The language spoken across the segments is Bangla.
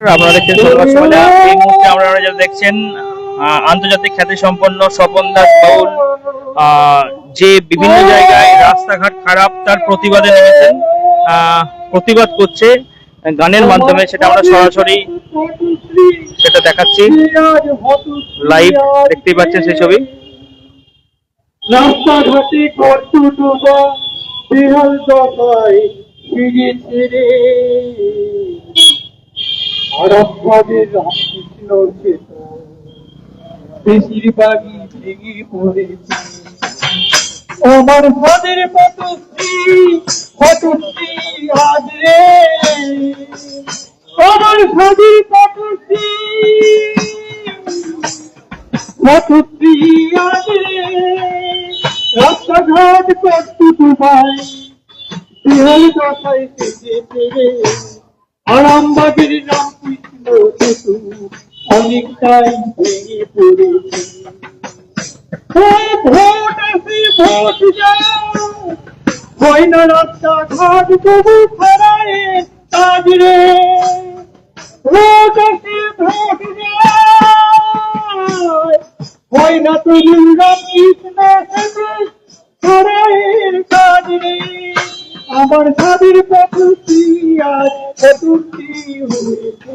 আপনারা দেখছেন সংবাদ সমাচার এই মুহূর্তে আপনারা যা দেখছেন আহ, আন্তর্জাতিক খ্যাতি সম্পন্ন স্বপন দাস বাউল। যে বিভিন্ন জায়গায় রাস্তাঘাট খারাপ তার প্রতিবাদে নেমেছেন। প্রতিবাদ করছে গানের মাধ্যমে সেটা আমরা সরাসরি সেটা দেখাচ্ছি। লাইভ দেখতেই পাচ্ছেন সেই ছবি। রাস্তাঘাটে ডোবা বিহাল দশায় ফিরেছে রে আরবভাবে রামকৃষ্ণ চেতন বেশিরভাগই ভেঙে পড়েছে আমার হাতের পটশ্রী পটশ্রী আজ রে? আমার হাতের পটশ্রী পটশ্রী আজ রে? রাস্তাঘাট কষ্ট ডুবাই বিহাল দশায় সেজেছে রে রাস্তা ঘাট তবু খারায় কাজ রে ভোট আসি ভোট হয় না সেতু খারায়ের কাজ রে আমার স্বামীর পদ্ধতি আজ চতুর্থী হয়েছে?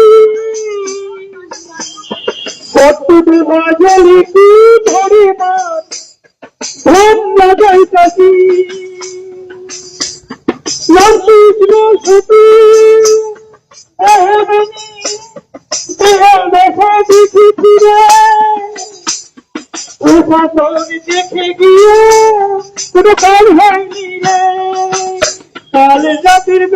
কত দেওয়া জলে কি ধরে মাছ ধন তাকি রামকৃষ্ণ সতী দেহাল দেখা দেখি ফিরে দেখে গিয়ে কোনো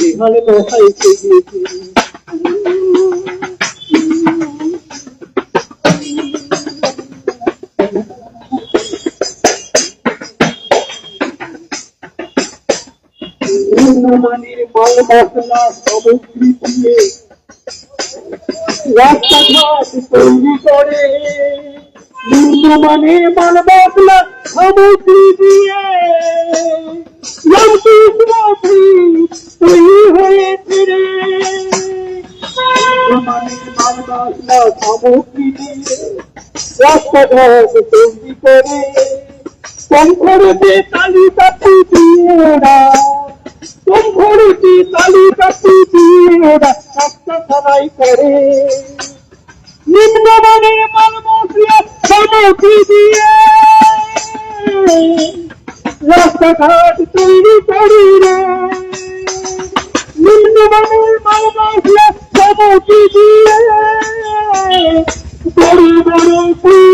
দোকান ভালো দেখাই মাল রাস্তাঘাট তৈরি করে নিম্নমানের মাল মশলা সামগ্রী দিয়ে। তৈরি হয়েছে নিম্নমানের মাল মশলা সামগ্রী দিয়ে তৈরি করে। খরচে তালি কাটি দিয়ে ওরা খরচে তালি কাটি করে। নিম্নমানের মাল মশলা সামগ্রী দিয়ে রাস্তাঘাট তৈরি করি রে নিম্নমানের মাল মশলা সামগ্রী দিয়ে বড় বড়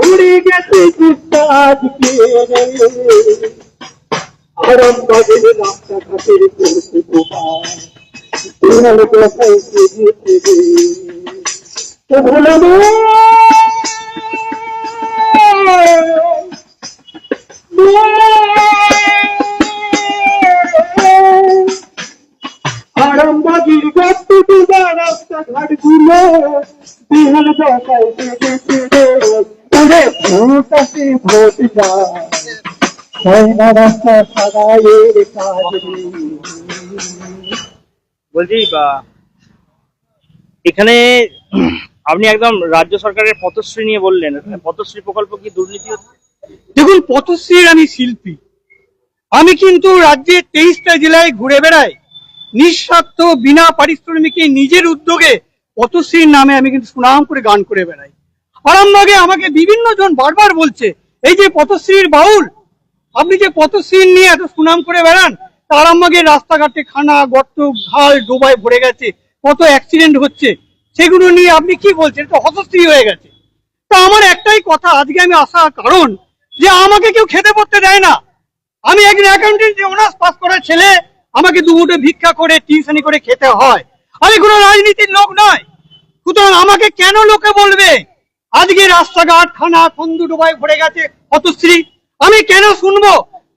উড়ে গেছে চেষ্টা আজকে রে আরামবাগের রাস্তাঘাটের করতে দোকান বিহাল দশায় বলছি এখানে আপনি একদম রাজ্য সরকারের পথশ্রী নিয়ে বললেন। পথশ্রী প্রকল্প কি দুর্নীতি দেখুন, পথশ্রীর আমি শিল্পী। আমি কিন্তু রাজ্যের তেইশটা জেলায় ঘুরে বেড়াই। নিঃস্বার্থ, বিনা পারিশ্রমিকে নিজের উদ্যোগে পথশ্রীর নামে আমি কিন্তু সুনাম করে গান করে বেড়াই। আরামবাগে আমাকে বিভিন্ন জন বারবার বলছে এই যে পথশ্রীর বাউল, আপনি যে পথশ্রীর নিয়ে এত সুনাম করে বেড়ান, তার আমাকে রাস্তাঘাটে খানা, গর্ত, ঘাল, ডোবায় ভরে গেছে, কত অ্যাক্সিডেন্ট হচ্ছে, সেগুলো নিয়ে আপনি কি বলছেন? তো হতশ্রী হয়ে গেছে। তা আমার একটাই কথা, আজকে আমি আসার কারণ, যে আমাকে কেউ খেতে পড়তে দেয় না। আমি একজন অ্যাকাউন্টেন্ট অনার্স পাস করা ছেলে, আমাকে দুমুঠো ভিক্ষা করে টিউশনি করে খেতে হয়। আমি কোনো রাজনীতির লোক নয়। সুতরাং আমাকে কেন লোকে বলবে? আজকে রাস্তাঘাট, খানা, খন্দু, ডোবায় ভরে গেছে হতশ্রী আমি কেন শুনব?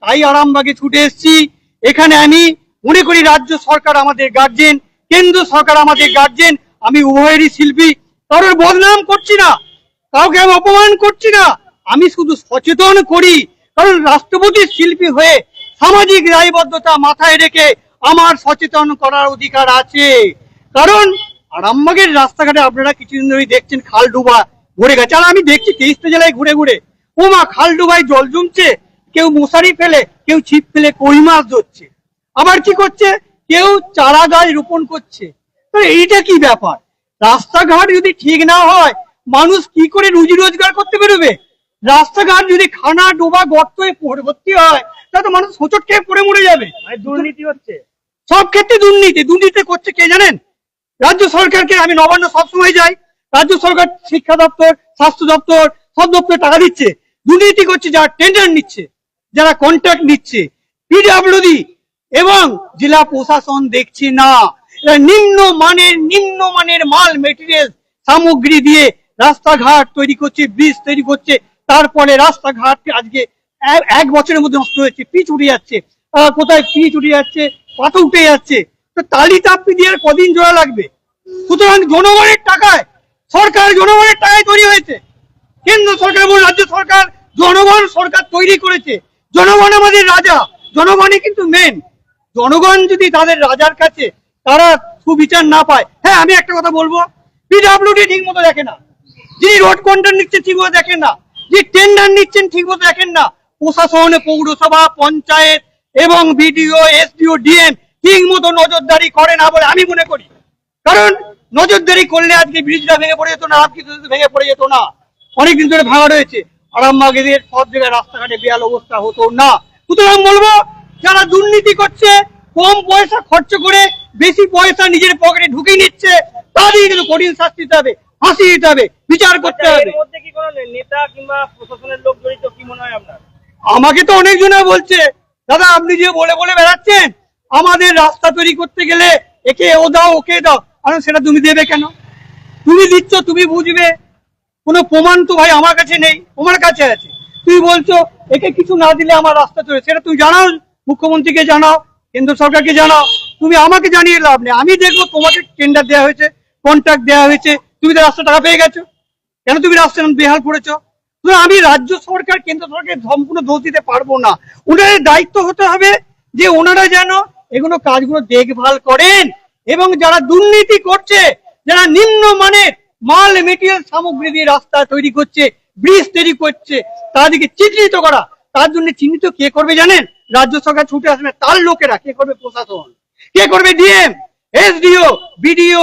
তাই আরামবাগে ছুটে এসেছি। এখানে আমি মনে করি রাজ্য সরকার আমাদের গার্জেন কেন্দ্র সরকার আমাদের গার্জেন আমি উভয়েরই শিল্পী। কারোর বদনাম করছি না, কাউকে আমি অপমান করছি না। আমি শুধু সচেতন করি, কারণ রাষ্ট্রপতির শিল্পী হয়ে সামাজিক দায়বদ্ধতা মাথায় রেখে আমার সচেতন করার অধিকার আছে। কারণ আরামবাগের রাস্তাঘাটে আপনারা কিছুদিন ধরেই দেখছেন খাল ডুবা ভরে গেছে। আর আমি দেখছি তেইশটা জেলায় ঘুরে ঘুরে। ও মা খাল ডুবায় জল জমছে কেউ মশারি ফেলে কেউ ছিপ ফেলে কই মাছ ধরছে। আবার কি করছে? কেউ চারা গাছ রোপণ করছে। তো এইটা কি ব্যাপার? রাস্তাঘাট যদি ঠিক না হয় মানুষ কি করে রুজি রোজগার করতে বেরোবে? রাস্তাঘাট যদি খানা ডোবা গর্ত ভর্তি হয় তাহলে তো মানুষ হোঁচট খেয়ে পড়ে মরে যাবে। দুর্নীতি হচ্ছে। সব ক্ষেত্রে দুর্নীতি। দুর্নীতি করছে কে জানেন? রাজ্য সরকারকে আমি নবান্ন সবসময় যাই। রাজ্য সরকার শিক্ষা দপ্তর স্বাস্থ্য দপ্তর সব দপ্তর টাকা দিচ্ছে। দুর্নীতি করছে, যারা টেন্ডার নিচ্ছে, যারা কন্ট্রাক্ট নিচ্ছে পিডাব্লিউডি এবং জেলা প্রশাসন দেখছে না। নিম্ন মানের নিম্ন মানের মাল মেটেরিয়াল সামগ্রী দিয়ে রাস্তাঘাট তৈরি করছে ব্রিজ তৈরি করছে। তারপরে রাস্তাঘাট আজকে এক- বছরের মধ্যে নষ্ট হয়েছে, পিচ উঠে যাচ্ছে। কোথায় পিচ উঠে যাচ্ছে? পাথর উঠে যাচ্ছে। তো তালি চাপি দিয়ে আর কদিন জোড়া লাগবে? সুতরাং জনগণের টাকায়, সরকার জনগণের টাকায় তৈরি হয়েছে। কেন্দ্র সরকার এবং রাজ্য সরকার জনগণ সরকার তৈরি করেছে। জনগণ আমাদের রাজা, জনগণই কিন্তু মেন জনগণ যদি তাদের রাজার কাছে তারা সুবিচার না পায় হ্যাঁ আমি একটা কথা বলব পিডাব্লিউডি ঠিক মতো দেখে না। যিনি রোড কন্ট্রাক্ট নিচ্ছেন ঠিক মতো দেখেন না। যে টেন্ডার নিচ্ছেন ঠিক মতো দেখেন না। প্রশাসন, পৌরসভা, পঞ্চায়েত এবং বিডিও এসডিও ডিএম ঠিক মতো নজরদারি করে না বলে আমি মনে করি। কারণ নজরদারি করলে আজকে ব্রিজটা ভেঙে পড়ে যেত না, আর কিছু ভেঙে পড়ে যেত না। অনেকদিন ধরে ভাঙা রয়েছে। আরামবাগের সব জায়গায় রাস্তাঘাটে বেয়াল অবস্থা হতো না। সুতরাং বলব যারা দুর্নীতি করছে কম পয়সা খরচ করে বেশি পয়সা নিজের পকেটে ঢুকে নিচ্ছে তাদের কিন্তু কঠিন শাস্তি দিতে হবে ফাঁসি দিতে হবে বিচার করতে আচ্ছা, হবে। এর মধ্যে কি কোনো নেতা কিংবা প্রশাসনের লোক জড়িত কি মনে হয় আপনার? আমাকে তো অনেকজনে বলছে দাদা আপনি যে বলে বলে বেড়াচ্ছেন আমাদের রাস্তা তৈরি করতে গেলে একে ও দাও ওকে দাও। আর সেটা তুমি দেবে কেন? তুমি দিচ্ছ তুমি বুঝবে। কোনো প্রমাণ তো ভাই আমার কাছে নেই, তোমার কাছে আছে। তুমি বলছো, একে কিছু না দিলে আমার রাস্তা চলে সেটা তুই জানাও মুখ্যমন্ত্রীকে জানাও, কেন্দ্র সরকারকে জানাও। তুমি আমাকে জানিয়ে লাভ নেই। আমি দেখব তোমাকে টেন্ডার দেওয়া হয়েছে কন্ট্রাক্ট দেওয়া হয়েছে। তুমি তো রাস্তা টাকা পেয়ে গেছো। কেন তুমি রাস্তা বেহাল করেছ আমি রাজ্য সরকার, কেন্দ্র সরকারকে সম্পূর্ণ দোষ দিতে পারব না। ওনাদের দায়িত্ব হতে হবে যে ওনারা যেন এগুলো কাজগুলো দেখভাল করেন এবং যারা দুর্নীতি করছে, যারা নিম্ন মানের মাল মেটেরিয়াল সামগ্রী দিয়ে রাস্তা তৈরি করছে ব্রিজ তৈরি করছে, তাদেরকে চিহ্নিত করা। তার জন্য চিহ্নিত কে করবে জানেন? রাজ্য সরকার ছুটে আসবে, তার লোকেরা। কে করবে প্রশাসন? কে করবে ডিএম এসডিও বিডিও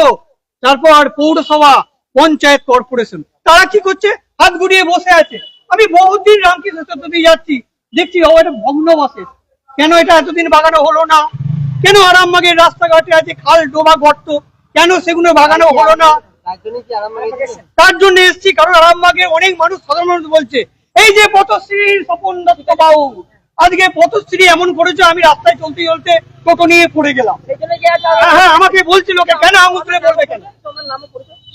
তারপর পৌরসভা, পঞ্চায়েত কর্পোরেশন। তারা কি করছে? হাত গুড়িয়ে বসে আছে। আমি বহুদিন রামকৃষ্ণ যাচ্ছি। দেখছি ও এটা ভগ্ন বসে কেন এটা এতদিন বাগানো হলো না? কেন আরামবাগের রাস্তাঘাটে আছে খাল, ডোবা, গর্ত? কেন সেগুলো বাগানো হলো না? তার জন্য এসছি কারণ আরামবাগে অনেক মানুষ সাধারণ মানুষ বলছে এই যে পথশ্রী স্বপন দত্ত বাবু আজকে পথশ্রী এমন করেছে আমি রাস্তায় চলতে চলতে টোটো নিয়ে পড়ে গেলাম। হ্যাঁ হ্যাঁ আমাকে বলছিল কেন আঙুল বলবে কেন?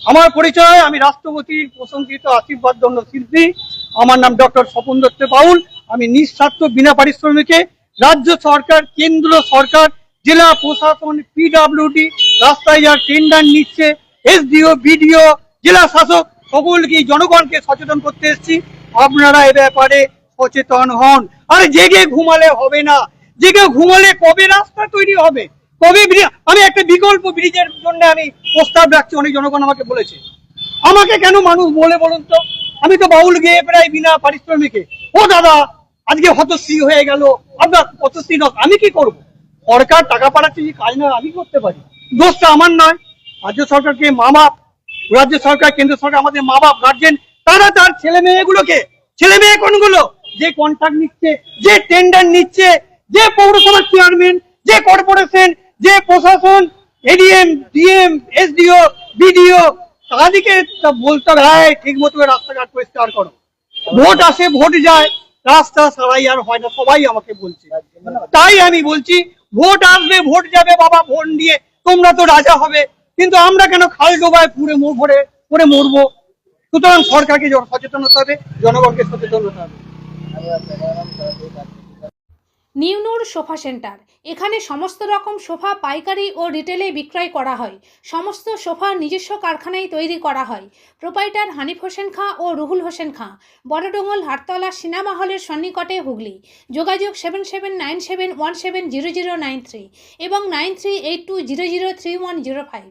আমার পরিচয় আমি রাষ্ট্রপতির প্রশংসিত আশীর্বাদ দণ্ড শিল্পী। আমার নাম ডক্টর স্বপন দত্ত পাউল আমি নিঃস্বার্থ বিনা পারিশ্রমিকে রাজ্য সরকার কেন্দ্র সরকার জেলা প্রশাসন পিডাব্লিউডি রাস্তায় যারা টেন্ডার নিচ্ছে এসডিও, বিডিও, জেলা শাসক সকলকে, জনগণকে সচেতন করতে এসেছি। আপনারা এ ব্যাপারে সচেতন হন। আরে জেগে ঘুমালে হবে না। জেগে ঘুমালে কবে রাস্তা তৈরি হবে? কবে আমি একটা বিকল্প ব্রিজের জন্য আমি প্রস্তাব রাখছি, অনেক জনগণ আমাকে বলেছে। আমাকে কেন মানুষ বলে বলুন তো? আমি তো বাউল গেয়ে প্রায় বিনা পারিশ্রমিকে। ও দাদা, আজকে হতশ্রী হয়ে গেল। আপনার হতশ্রী আমি কি করব? সরকার টাকা পাঠাচ্ছে যে কাজ না আমি করতে পারি? দোষটা আমার নয়। রাজ্য সরকারকে মা বাপ রাজ্য সরকার কেন্দ্র সরকার আমাদের মা বাপ গার্জেন তারা তার ছেলে মেয়েগুলোকে ছেলে মেয়ে কোনগুলো? যে কন্ট্রাক্ট নিচ্ছে যে টেন্ডার নিচ্ছে যে পৌরসভার চেয়ারম্যান যে কর্পোরেশন যে প্রশাসন এডিএম ডিএম এসডিও বিডিও তাদেরকে বলতে "হ্যাঁ, ঠিক মতো রাস্তাঘাট পরিষ্কার করো। ভোট আসে ভোট যায় রাস্তা সারাই আর হয় না সবাই আমাকে বলছে। তাই আমি বলছি ভোট আসবে ভোট যাবে বাবা ভোট দিয়ে তোমরা তো রাজা হবে। কিন্তু আমরা কেন খাল ডোবায় পুরে মোড় ভরে পরে মরবো। সুতরাং সরকারকে সচেতন হতে হবে, জনগণকে সচেতন হতে হবে। নিউনুর সোফা সেন্টার। এখানে সমস্ত রকম সোফা পাইকারি ও রিটেলে বিক্রয় করা হয়। সমস্ত সোফা নিজস্ব কারখানায় তৈরি করা হয়। প্রোপাইটার হানিফ হোসেন খাঁ ও রুহুল হোসেন খাঁ। বড়ডোঙ্গল হাটতলা সিনেমা হলের সন্নিকটে হুগলি। যোগাযোগ seven seven nine seven one seven zero zero nine three এবং nine three eight two zero zero three one zero five.